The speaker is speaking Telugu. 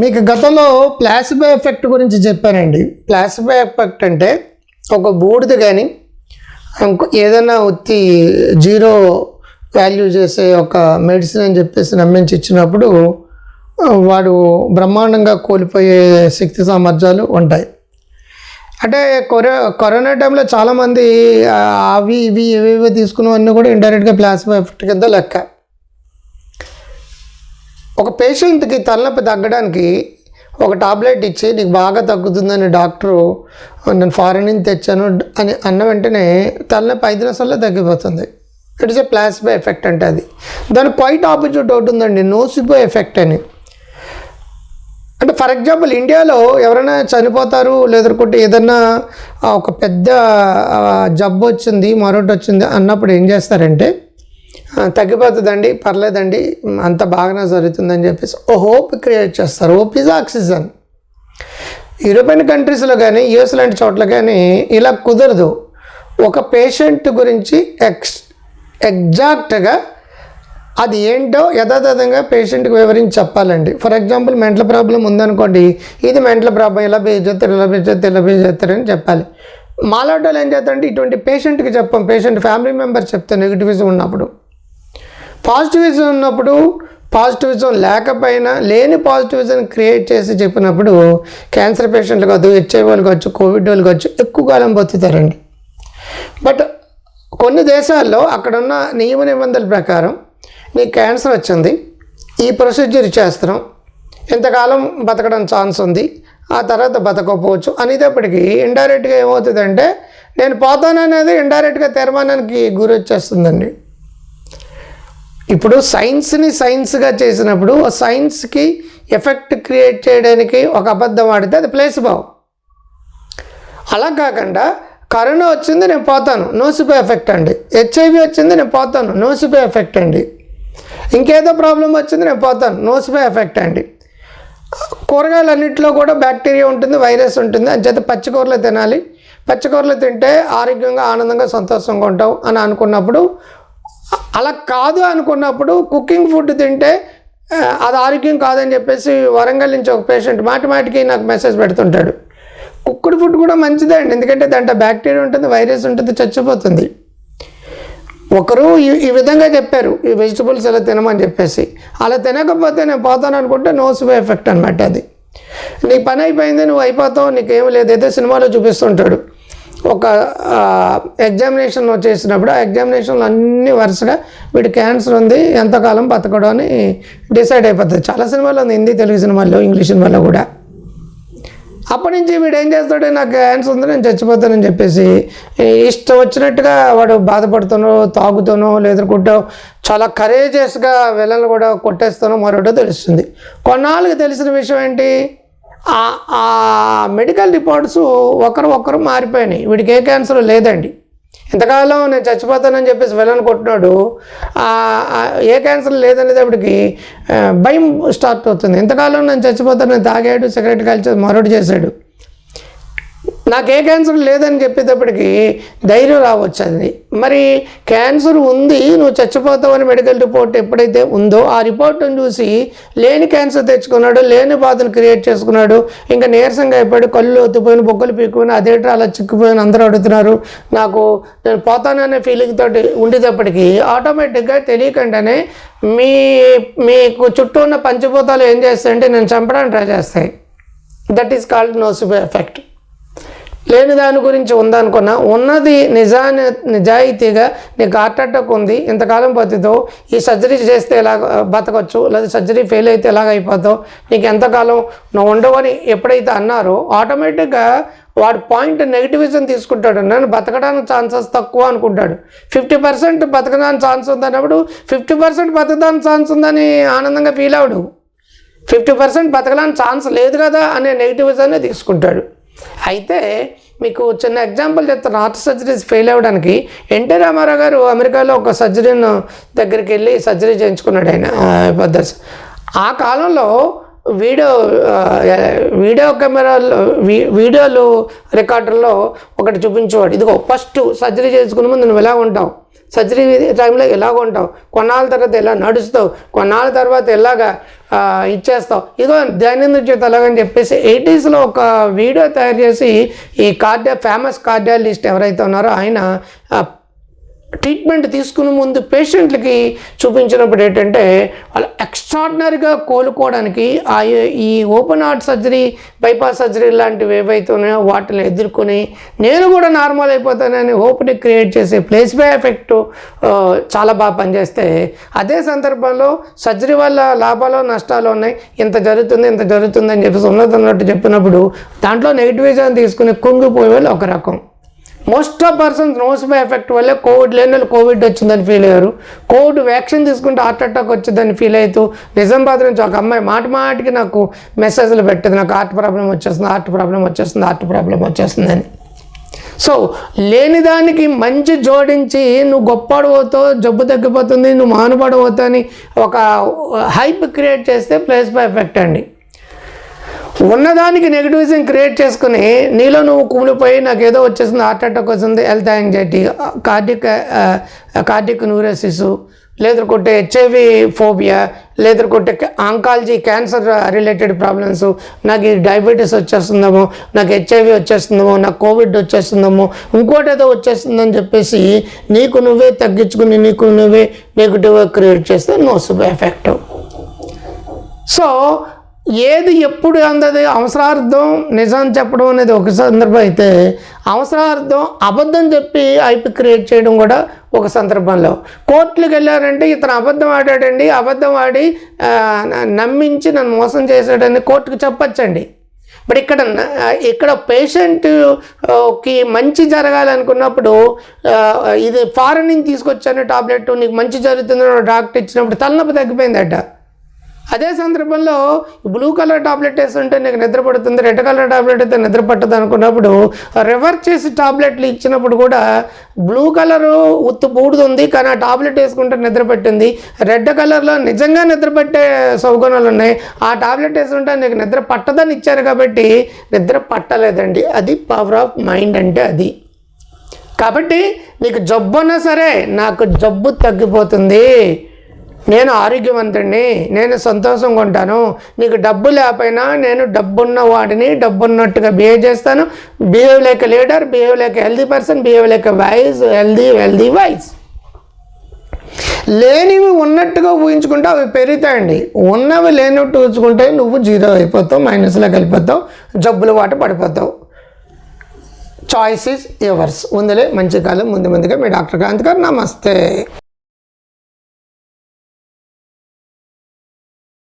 మీకు గతంలో ప్లాసిబో ఎఫెక్ట్ గురించి చెప్పానండి. ప్లాసిబో ఎఫెక్ట్ అంటే ఒక బూడిద కానీ ఇంకో ఏదైనా ఉత్తి జీరో వాల్యూ చేసే ఒక మెడిసిన్ అని చెప్పేసి నమ్మించి ఇచ్చినప్పుడు వాడు బ్రహ్మాండంగా కోల్పోయే శక్తి సామర్థ్యాలు ఉంటాయి. అంటే కొరో కరోనా టైంలో చాలామంది అవి ఇవి ఏవేవో తీసుకున్నవన్నీ కూడా ఇండైరెక్ట్గా ప్లాస్మా ఎఫెక్ట్ కింద లెక్క. ఒక పేషెంట్కి తలనొప్పి తగ్గడానికి ఒక టాబ్లెట్ ఇచ్చి నీకు బాగా తగ్గుతుందని డాక్టరు నేను ఫారెన్ నుంచి తెచ్చాను అని అన్న వెంటనే తలనొప్పి ఐదు నిమిషాల్లో తగ్గిపోతుంది. ఇట్స్ ఏ ప్లాస్బో ఎఫెక్ట్ అంటే అది. దానికి క్వైట్ ఆపోజిట్ ఒకటి ఉందండి నోసిబో ఎఫెక్ట్ అని. అంటే ఫర్ ఎగ్జాంపుల్ ఇండియాలో ఎవరైనా చనిపోతారు లేదనుకుంటే ఏదన్నా ఒక పెద్ద జబ్బు వచ్చింది మరొకటి వచ్చింది అన్నప్పుడు ఏం చేస్తారంటే తగ్గిపోతుందండి పర్లేదండి అంత బాగానే జరుగుతుందని చెప్పేసి ఓ హోప్ క్రియేట్ చేస్తారు. హోప్ ఇస్ ఆక్సిజన్ యూరోపియన్ కంట్రీస్లో కానీ యుఎస్ లాంటి చోట్ల కానీ ఇలా కుదరదు. ఒక పేషెంట్ గురించి ఎక్స్ ఎగ్జాక్ట్గా అది ఏంటో యథాతథంగా పేషెంట్కి వివరించి చెప్పాలండి. ఫర్ ఎగ్జాంపుల్ మెంటల్ ప్రాబ్లం ఉందనుకోండి ఇది మెంటల్ ప్రాబ్లం ఇలా పే చేస్తారు ఇలా పే చేస్తారు ఇలా పే చేస్తారు అని చెప్పాలి. మాలాటోలు ఏం చేస్తారంటే ఇటువంటి పేషెంట్కి చెప్పాం పేషెంట్ ఫ్యామిలీ మెంబర్స్ చెప్తే నెగిటివిజం ఉన్నప్పుడు. పాజిటివిజం ఉన్నప్పుడు పాజిటివిజం లేకపోయినా లేని పాజిటివిజం క్రియేట్ చేసి చెప్పినప్పుడు క్యాన్సర్ పేషెంట్లు కాదు హెచ్ఐ వాళ్ళు కావచ్చు కోవిడ్ వాళ్ళు కావచ్చు ఎక్కువ కాలం బతుకుతారండి. బట్ కొన్ని దేశాల్లో అక్కడున్న నియమ నిబంధనల ప్రకారం నీకు క్యాన్సర్ వచ్చింది ఈ ప్రొసీజర్ చేస్తున్నాం ఇంతకాలం బతకడం ఛాన్స్ ఉంది ఆ తర్వాత బతకపోవచ్చు అనేటప్పటికీ ఇండైరెక్ట్గా ఏమవుతుందంటే నేను పోతాననేది ఇండైరెక్ట్గా తీర్మానానికి గురి వచ్చేస్తుందండి. ఇప్పుడు సైన్స్ని సైన్స్గా చేసినప్పుడు సైన్స్కి ఎఫెక్ట్ క్రియేట్ చేయడానికి ఒక అబద్ధం ఆడితే అది ప్లేస్ బావు అలా కాకుండా కరోనా వచ్చింది నేను పోతాను. నోసిపే ఎఫెక్ట్ అండి. హెచ్ఐవి వచ్చింది నేను పోతాను. నోసిపే ఎఫెక్ట్ అండి. ఇంకేదో ప్రాబ్లం వచ్చింది నేను పోతాను. నోసిపే ఎఫెక్ట్ అండి. కూరగాయలన్నింటిలో కూడా బ్యాక్టీరియా ఉంటుంది వైరస్ ఉంటుంది. అంచేత పచ్చికూరలు తినాలి. పచ్చికూరలు తింటే ఆరోగ్యంగా ఆనందంగా సంతోషంగా ఉంటావు అని అనుకున్నప్పుడు అలా కాదు అనుకున్నప్పుడు కుకింగ్ ఫుడ్ తింటే అది ఆరోగ్యం కాదని చెప్పేసి వరంగల్ నుంచి ఒక పేషెంట్ మాటి మాటికి నాకు మెసేజ్ పెడుతుంటాడు. కుక్కుడు ఫుడ్ కూడా మంచిదే అండి ఎందుకంటే దాంట్లో బ్యాక్టీరియా ఉంటుంది వైరస్ ఉంటుంది చచ్చిపోతుంది. ఒకరు ఈ ఈ విధంగా చెప్పారు ఈ వెజిటబుల్స్ ఇలా తినమని చెప్పేసి. అలా తినకపోతే నేను పోతాను అనుకుంటే నోసివే ఎఫెక్ట్ అనమాట అది. నీ పని అయిపోయింది నువ్వు అయిపోతావు నీకేం లేదు ఏదో సినిమాలో చూపిస్తుంటాడు. ఒక ఎగ్జామినేషన్ వచ్చేసినప్పుడు ఆ ఎగ్జామినేషన్లో అన్ని వరుసగా వీడి క్యాన్సర్ ఉంది ఎంతకాలం బతకడం అని డిసైడ్ అయిపోతుంది. చాలా సినిమాలు ఉంది హిందీ తెలుగు సినిమాల్లో ఇంగ్లీష్ సినిమాల్లో కూడా. అప్పటి నుంచి వీడు ఏం చేస్తాడు నాకు క్యాన్సర్ ఉంది నేను చచ్చిపోతానని చెప్పేసి ఇష్టం వచ్చినట్టుగా వాడు బాధపడుతానో తాగుతానో లేదనుకుంటా చాలా కరేజియస్గా వెళ్ళని కూడా కొట్టేస్తానో మరొకటో తెలుస్తుంది. కొన్నాళ్ళకి తెలిసిన విషయం ఏంటి? ఆ- మెడికల్ రిపోర్ట్స్ ఒకరు ఒకరు మారిపోయినాయి. వీడికి ఏ క్యాన్సర్ లేదండి. ఇంతకాలం నేను చచ్చిపోతానని చెప్పేసి వెళ్ళని కొట్టినాడు. ఏ క్యాన్సర్ లేదనేటప్పటికి ఆ, భయం స్టార్ట్ అవుతుంది. ఇంతకాలం నేను చచ్చిపోతాను నేను తాగాడు సిగరెట్ కాల్చి మరొకటి చేశాడు. నాకు ఏ క్యాన్సర్ లేదని చెప్పేటప్పటికి ధైర్యం రావచ్చు అది మరి క్యాన్సర్ ఉంది నువ్వు చచ్చిపోతావని మెడికల్ రిపోర్ట్ ఎప్పుడైతే ఉందో ఆ రిపోర్ట్ను చూసి లేని క్యాన్సర్ తెచ్చుకున్నాడు లేని బాధను క్రియేట్ చేసుకున్నాడు ఇంకా నీరసంగా అయిపోయాడు కళ్ళు ఒత్తిపోయిన బొగ్గలు పీక్కుని అదేట్రా అలా చిక్కుపోయిన అందరూ అడుగుతున్నారు. నాకు నేను పోతాననే ఫీలింగ్ తోటి ఉండేటప్పటికి ఆటోమేటిక్గా తెలియకుండానే మీ మీకు చుట్టూ ఉన్న పంచభూతాలు ఏం చేస్తాయంటే నేను చంపడానికి ట్రై చేస్తాయి. That is called nocebo effect లేని దాని గురించి ఉందనుకున్నా ఉన్నది నిజాన్ని నిజాయితీగా నీకు హార్ట్ అటాక్ ఉంది ఇంతకాలం బతుకుతావు ఈ సర్జరీ చేస్తే ఎలా బతకచ్చు లేదా సర్జరీ ఫెయిల్ అయితే ఎలాగ అయిపోతావు నీకు ఎంతకాలం నువ్వు ఉండవని ఎప్పుడైతే అన్నారో ఆటోమేటిక్గా వాడు పాయింట్ నెగిటివిజం తీసుకుంటాడు. నేను బతకడానికి ఛాన్సెస్ తక్కువ అనుకుంటాడు. ఫిఫ్టీ పర్సెంట్ బతకడానికి ఛాన్స్ ఉందన్నప్పుడు ఫిఫ్టీ పర్సెంట్ బతకడానికి ఛాన్స్ ఉందని ఆనందంగా ఫీల్ అవడు ఫిఫ్టీ పర్సెంట్ బతకడానికి ఛాన్స్ లేదు కదా అనే నెగిటివిజాన్ని తీసుకుంటాడు. అయితే మీకు చిన్న ఎగ్జాంపుల్ చెప్తాను. హార్ట్ సర్జరీస్ ఫెయిల్ అవ్వడానికి ఎన్టీ రామారావు గారు అమెరికాలో ఒక సర్జరీని దగ్గరికి వెళ్ళి సర్జరీ చేయించుకున్నాడు ఆయన ఆ, ఆ కాలంలో వీడియో వీడియో కెమెరాలో వీ- వీడియోలు రికార్డర్లో ఒకటి చూపించేవాడు. ఇదిగో ఫస్ట్ సర్జరీ చేసుకునే ముందు నువ్వు ఎలా ఉంటావు? సర్జరీ టైంలో ఎలాగ ఉంటావు? కొన్నాళ్ళ తర్వాత ఎలా నడుస్తావు? కొన్నాళ్ళ తర్వాత ఎలాగా ఇచ్చేస్తావు? ఇదో దైనందిన జీవితం ఎలాగని చెప్పేసి ఎయిటీస్లో ఒక వీడియో తయారు చేసి ఈ కార్డియా ఫేమస్ కార్డియాలజిస్ట్ ఎవరైతే ఉన్నారో ఆయన ట్రీట్మెంట్ తీసుకునే ముందు పేషెంట్లకి చూపించినప్పుడు ఏంటంటే వాళ్ళు ఎక్స్ట్రాడినరీగా కోలుకోవడానికి ఆ ఈ open heart surgery bypass surgery లాంటివి ఏవైతే ఉన్నాయో వాటిని ఎదుర్కొని నేను కూడా నార్మల్ అయిపోతానని హోప్ని క్రియేట్ చేసే ప్లేస్ బై ఎఫెక్ట్ చాలా బాగా పనిచేస్తే అదే సందర్భంలో సర్జరీ వల్ల లాభాలు నష్టాలు ఉన్నాయి. ఇంత జరుగుతుంది ఇంత జరుగుతుంది అని చెప్పేసి ఉన్నదన్నట్టు చెప్పినప్పుడు దాంట్లో నెగిటివిజం తీసుకుని కుంగిపోయే వాళ్ళు ఒక రకం. Most of persons nocebo effect వల్లే కోవిడ్ లేని వాళ్ళు కోవిడ్ వచ్చిందని ఫీల్ అయ్యారు. కోవిడ్ వ్యాక్సిన్ తీసుకుంటే హార్ట్ అటాక్ వచ్చిందని ఫీల్ అవుతూ నిజామాబాద్ నుంచి ఒక అమ్మాయి మాట మాటికి నాకు మెసేజ్లు పెట్టేది. నాకు హార్ట్ ప్రాబ్లం వచ్చేస్తుంది హార్ట్ ప్రాబ్లం వచ్చేస్తుంది హార్ట్ ప్రాబ్లం వచ్చేస్తుందని. సో లేని దానికి మంచి జోడించి నువ్వు గొప్పడు అవుతావు జబ్బు తగ్గిపోతుంది నువ్వు మానుపడు అని ఒక హైప్ క్రియేట్ చేస్తే ప్లేస్ బై ఎఫెక్ట్ అండి. ఉన్నదానికి నెగిటివిజం క్రియేట్ చేసుకుని నీలో నువ్వు కుమిలిపోయి నాకు ఏదో వచ్చేసింది హార్ట్ అటాక్ వచ్చింది health anxiety cardiac cardiac neurosis లేదనుకుంటే హెచ్ఐవి ఫోబియా లేదనుకుంటే ఆంకాలజీ క్యాన్సర్ రిలేటెడ్ ప్రాబ్లమ్స్ నాకు ఈ డయాబెటీస్ వచ్చేస్తుందేమో నాకు హెచ్ఐవి వచ్చేస్తుందేమో నాకు కోవిడ్ వచ్చేస్తుందేమో ఇంకోటి ఏదో వచ్చేస్తుందని చెప్పేసి నీకు నువ్వే తగ్గించుకుని నీకు నువ్వే నెగిటివ్గా క్రియేట్ చేస్తే నో నోసుబ్ ఎఫెక్ట్ సో ఏది ఎప్పుడు అందది? అవసరార్థం నిజం చెప్పడం అనేది ఒక సందర్భం అయితే అవసరార్థం అబద్ధం చెప్పి ఐపీ క్రియేట్ చేయడం కూడా ఒక సందర్భంలో. కోర్టులకు వెళ్ళారంటే ఇతను అబద్ధం ఆడాడండి అబద్ధం ఆడి నమ్మించి నన్ను మోసం చేశాడని కోర్టుకు చెప్పచ్చండి. బట్ ఇక్కడ ఇక్కడ పేషెంట్కి మంచి జరగాలనుకున్నప్పుడు ఇది ఫారెన్ నుంచి తీసుకొచ్చాను టాబ్లెట్ నీకు మంచి జరుగుతుందని డాక్టర్ ఇచ్చినప్పుడు తలనొప్పి తగ్గిపోయిందట. అదే సందర్భంలో బ్లూ కలర్ టాబ్లెట్ వేస్తుంటే నీకు నిద్ర పడుతుంది రెడ్ కలర్ టాబ్లెట్ అయితే నిద్ర పట్టదు అనుకున్నప్పుడు రివర్స్ చేసి టాబ్లెట్లు ఇచ్చినప్పుడు కూడా బ్లూ కలర్ ఉత్తు బూడుతుంది కానీ ఆ టాబ్లెట్ వేసుకుంటే నిద్ర పట్టింది. రెడ్ కలర్లో నిజంగా నిద్ర పట్టే సౌగుణాలు ఉన్నాయి. ఆ టాబ్లెట్ వేసుకుంటే నీకు నిద్ర పట్టదని ఇచ్చారు కాబట్టి నిద్ర పట్టలేదండి. అది పవర్ ఆఫ్ మైండ్ అంటే అది. కాబట్టి నీకు జబ్బు ఉన్నా సరే నాకు జబ్బు తగ్గిపోతుంది. నేను ఆరోగ్యవంతుడిని నేను సంతోషంగా ఉంటాను. నీకు డబ్బు లేకపోయినా నేను డబ్బున్న వాడిని డబ్బున్నట్టుగా బిహేవ్ చేస్తాను. Behave like leader behave like healthy person behave like wise healthy healthy wise లేనివి ఉన్నట్టుగా ఊహించుకుంటే అవి పెరుగుతాయండి. ఉన్నవి లేనట్టు ఊహించుకుంటే నువ్వు జీరో అయిపోతావు మైనస్లోకి వెళ్ళిపోతావు జబ్బులు వాట పడిపోతావు. చాయిస్ ఇస్ యువర్స్ ఉందలే మంచి కాలం ముందు ముందుగా మీ డాక్టర్ కాంత్ గారు నమస్తే.